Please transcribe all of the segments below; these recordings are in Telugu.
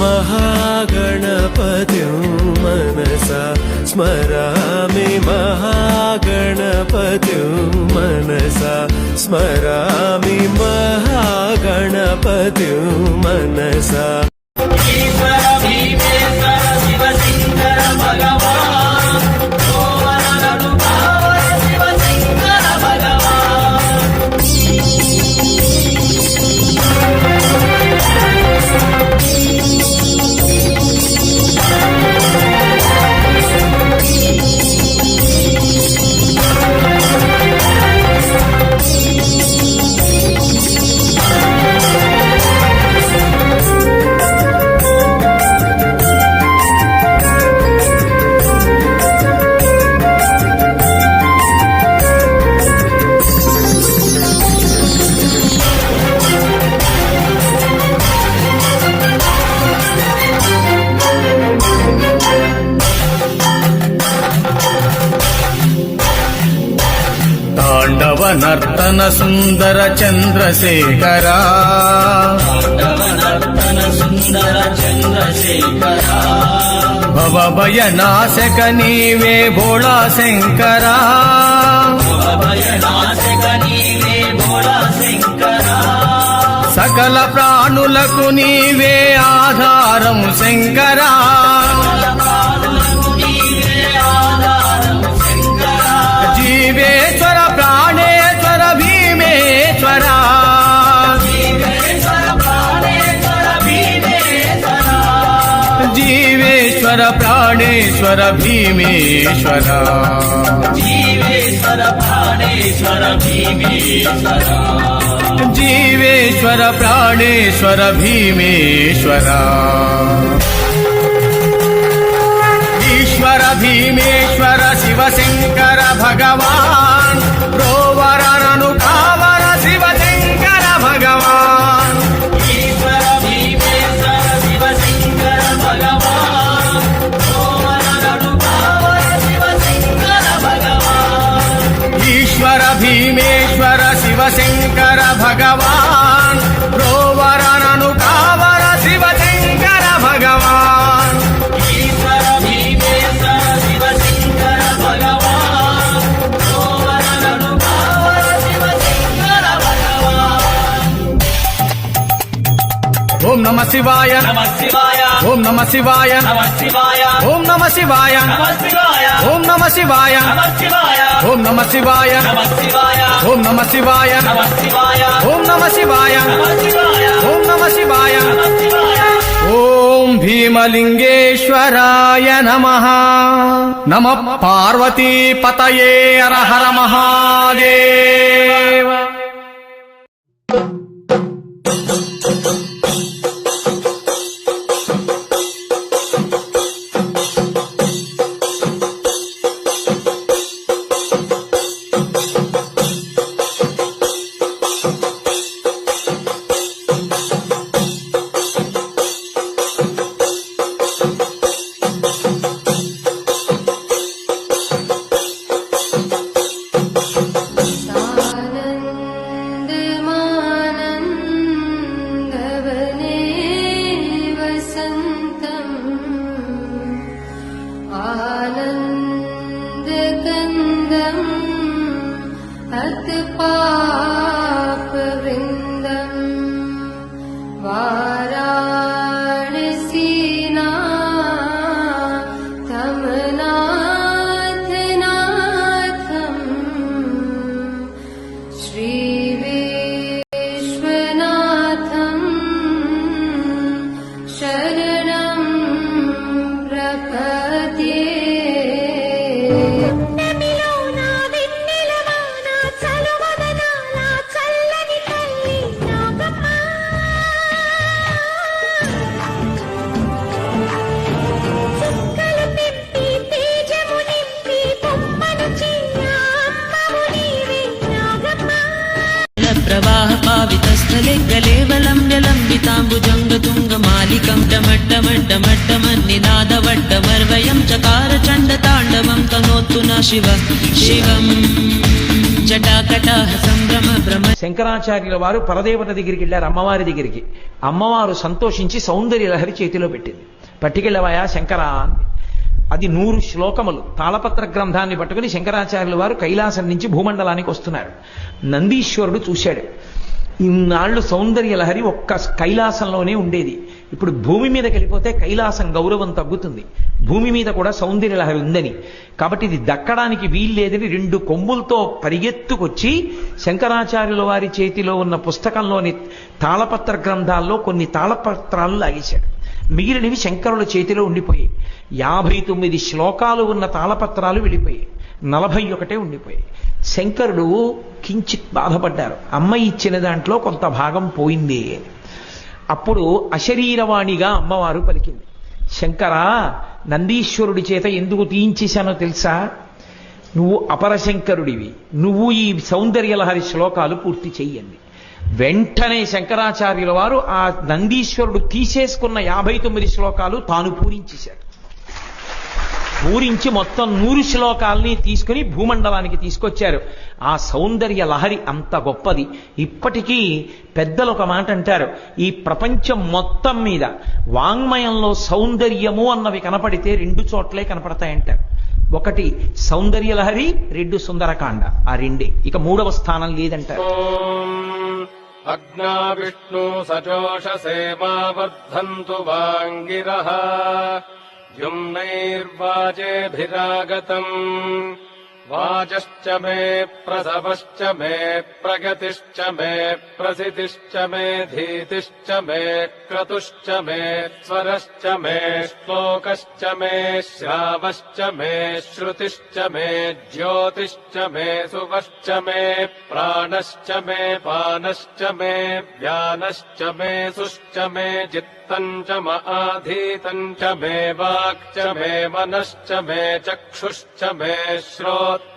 महागणपतिं मनसा स्मरामि महागणपतिं मनसा स्मरामि महागणपतिं मनसा నర్తన సుందర చంద్రశేఖరా. భవభయ నాశక నీవే భోళా శంకరా. సకల ప్రాణులకు నీవే ఆధారం శంకరా. జీవేశ్వర ప్రాణేశ్వర భీమేశ్వర జీవేశ్వర ప్రాణేశ్వర భీమేశ్వర ఈశ్వర భీమేశ్వర శివశంకర భగవాన్ శివశంకర భగవాన్. రోవరనను కావర శివశంకర భగవాన్. ఓం నమ శివాయ ఓం నమ శివాయ ఓం నమ శివాయ ఓం నమ శివాయ ఓం నమ శివాయ ఓం నమ శివాయ ఓం నమ శివాయ ఓం నమ శివాయ ఓం భీమలింగేశ్వరాయ నమ నమ పార్వతీపతయే హర మహాదేవ अत శంకరాచార్యుల వారు పరదేవత దగ్గరికి వెళ్ళారు అమ్మవారి దగ్గరికి. అమ్మవారు సంతోషించి సౌందర్య లహరి చేతిలో పెట్టింది. పట్టుకెళ్ళవాయా శంకరా అంది అది నూరు శ్లోకములు. తాళపత్ర గ్రంథాన్ని పట్టుకుని శంకరాచార్యుల వారు కైలాసం నుంచి భూమండలానికి వస్తున్నారు. నందీశ్వరుడు చూశాడు. ఇన్నాళ్ళు సౌందర్య లహరి ఒక్క కైలాసంలోనే ఉండేది. ఇప్పుడు భూమి మీదకి వెళ్ళిపోతే కైలాసం గౌరవం తగ్గుతుంది. భూమి మీద కూడా సౌందర్య లహరి ఉందని. కాబట్టి ఇది దక్కడానికి వీల్లేదని రెండు కొమ్ములతో పరిగెత్తుకొచ్చి శంకరాచార్యుల వారి చేతిలో ఉన్న పుస్తకంలోని తాళపత్ర గ్రంథాల్లో కొన్ని తాళపత్రాలు లాగేశాడు. మిగిలినవి శంకరుల చేతిలో ఉండిపోయాయి. యాభై తొమ్మిది శ్లోకాలు ఉన్న తాళపత్రాలు వెళ్ళిపోయాయి. నలభై ఒకటే ఉండిపోయాయి. శంకరుడు కించిత్ బాధపడ్డారు. అమ్మ ఇచ్చిన దాంట్లో కొంత భాగం పోయింది అప్పుడు అశరీరవాణిగా అమ్మవారు పలికింది. శంకరా నందీశ్వరుడి చేత ఎందుకు తీయించేశానో తెలుసా? నువ్వు అపరశంకరుడివి. నువ్వు ఈ సౌందర్యలహరి శ్లోకాలు పూర్తి చెయ్యండి. వెంటనే శంకరాచార్యుల వారు ఆ నందీశ్వరుడు తీసేసుకున్న యాభై తొమ్మిది శ్లోకాలు తాను పూరించేశారు పూరించి మొత్తం నూరు శ్లోకాల్ని తీసుకుని భూమండలానికి తీసుకొచ్చారు. ఆ సౌందర్య లహరి అంత గొప్పది. ఇప్పటికీ పెద్దలు ఒక మాట అంటారు. ఈ ప్రపంచం మొత్తం మీద వాంగ్మయంలో సౌందర్యము అన్నవి కనపడితే రెండు చోట్లే కనపడతాయంటారు. ఒకటి సౌందర్య లహరి రెండు సుందరకాండ. ఆ రెండే. ఇక మూడవ స్థానం లేదంటారు. అగ్నా విష్ణు సజోష సేమావర్ధంతు వాంగిరహ युम्नैर्वाजेऽभिरागतम् वाजश्च मे प्रसवश्च मे प्रगतिश्च मे प्रसिद्धिश्च मे धीतिश्च मे क्रतुश्च मे स्वरश्च मे श्लोकश्च मे श्रावश्च मे श्रुतिश्च मे ज्योतिश्च मे सुवश्च मे प्राणश्च मे पानश्च मे व्यानश्च मे सुश्च मे चित्तम् च म आधीतम् च मे वाक् च मे मनश्च मे चक्षुश्च मे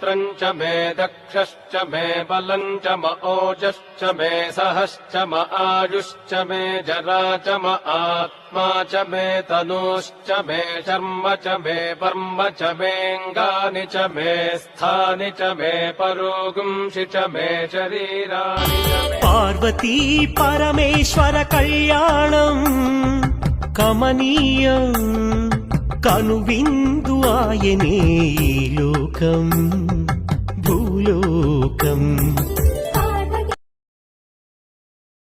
त्रञ्च मे दक्षश्च मे बलम् च म ओजश्च मे सहश्च म आयुश्च मे जरा च म आत्मा च मे तनूश्च मे चर्म च मे पर्म च मेऽङ्गानि च मे स्थानि च मे परोगुंषि च मे शरीराणि पार्वती परमेश्वर कल्याणम् कमनीयम्। కనువిందు ఆయనే లోకం భూలోకం.